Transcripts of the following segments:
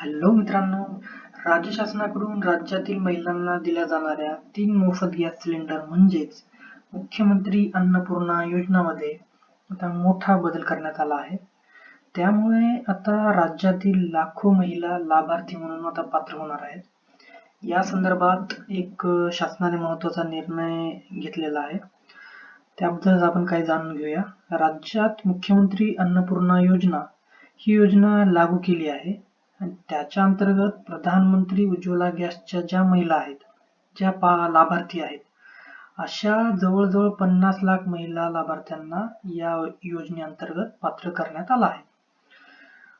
Hello मित्रांनो राज्य शासनाकडून राज्यातील महिलांना दिल्या जाणाऱ्या तीन मोफत गॅस सिलेंडर म्हणजेच मुख्यमंत्री अन्नपूर्णा योजनामध्ये आता मोठा बदल करण्यात आला आहे. त्यामुळे आता राज्यातील लाखो महिला लाभार्थी म्हणून आता पात्र होणार आहेत. या संदर्भात एक शासनाने महत्त्वाचा निर्णय घेतलेला आहे. त्याबद्दल आपण काही जाणून घेऊया. राज्यात मुख्यमंत्री अन्नपूर्णा योजना ही योजना लागू केली आहे. आणि त्याच्या अंतर्गत प्रधानमंत्री उज्ज्वला गॅसच्या ज्या महिला आहेत ज्या पा लाभार्थी आहेत अशा जवळजवळ पन्नास लाख महिला लाभार्थ्यांना या योजनेअंतर्गत पात्र करण्यात आला आहे.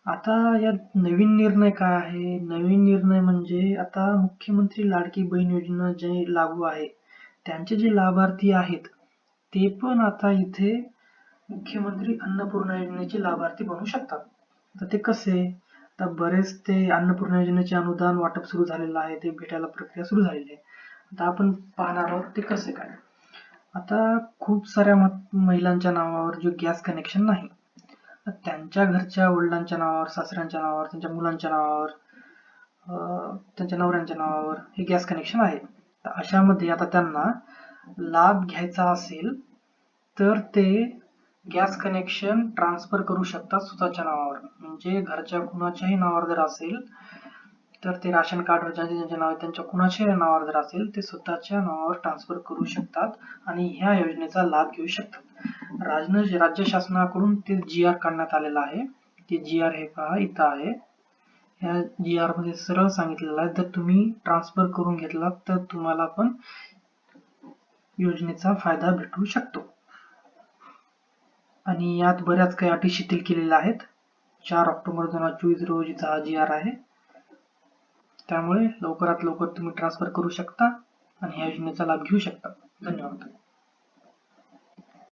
आता या नवीन निर्णय काय आहे? नवीन निर्णय म्हणजे आता मुख्यमंत्री लाडकी बहीण योजना जे लागू आहे त्यांचे जे लाभार्थी आहेत ते पण आता इथे मुख्यमंत्री अन्नपूर्णा योजनेचे लाभार्थी बनू शकतात. तर ते कसे? आता बरेच ते अन्नपूर्णा योजनेचे अनुदान वाटप सुरू झालेलं आहे ते भेटायला प्रक्रिया सुरू झालेली आहे. आता आपण पाहणार आहोत ते कसे काय. आता खूप साऱ्या महिलांच्या नावावर जो गॅस कनेक्शन नाही त्यांच्या घरच्या वडिलांच्या नावावर सासऱ्यांच्या नावावर त्यांच्या मुलांच्या नावावर त्यांच्या नवऱ्यांच्या नावावर हे गॅस कनेक्शन आहे. अशामध्ये आता त्यांना लाभ घ्यायचा असेल तर ते गॅस कनेक्शन ट्रान्सफर करू शकतात स्वतःच्या नावावर. म्हणजे घरच्या कुणाच्याही नावावर जर असेल तर ते राशन कार्डवर ज्यांचे ज्यांचे नाव त्यांच्या कुणाच्याही नावावर जर असेल ते स्वतःच्या नावावर ट्रान्सफर करू शकतात आणि ह्या योजनेचा लाभ घेऊ शकतात. राजन राज्य शासनाकडून ते जी आर काढण्यात आलेलं आहे. ते जी आर हे पहा इथं आहे. ह्या जी आरमध्ये सरळ सांगितलेलं आहे. जर तुम्ही ट्रान्सफर करून घेतलात तर तुम्हाला पण योजनेचा फायदा भेटू शकतो. आणि यात बऱ्याच काही अटी शिथिल केलेल्या आहेत. चार ऑक्टोबर दोन हजार चोवीस रोजीचा हा जी आर आहे. त्यामुळे लवकरात लवकर तुम्ही ट्रान्सफर करू शकता आणि ह्या योजनेचा लाभ घेऊ शकता. धन्यवाद.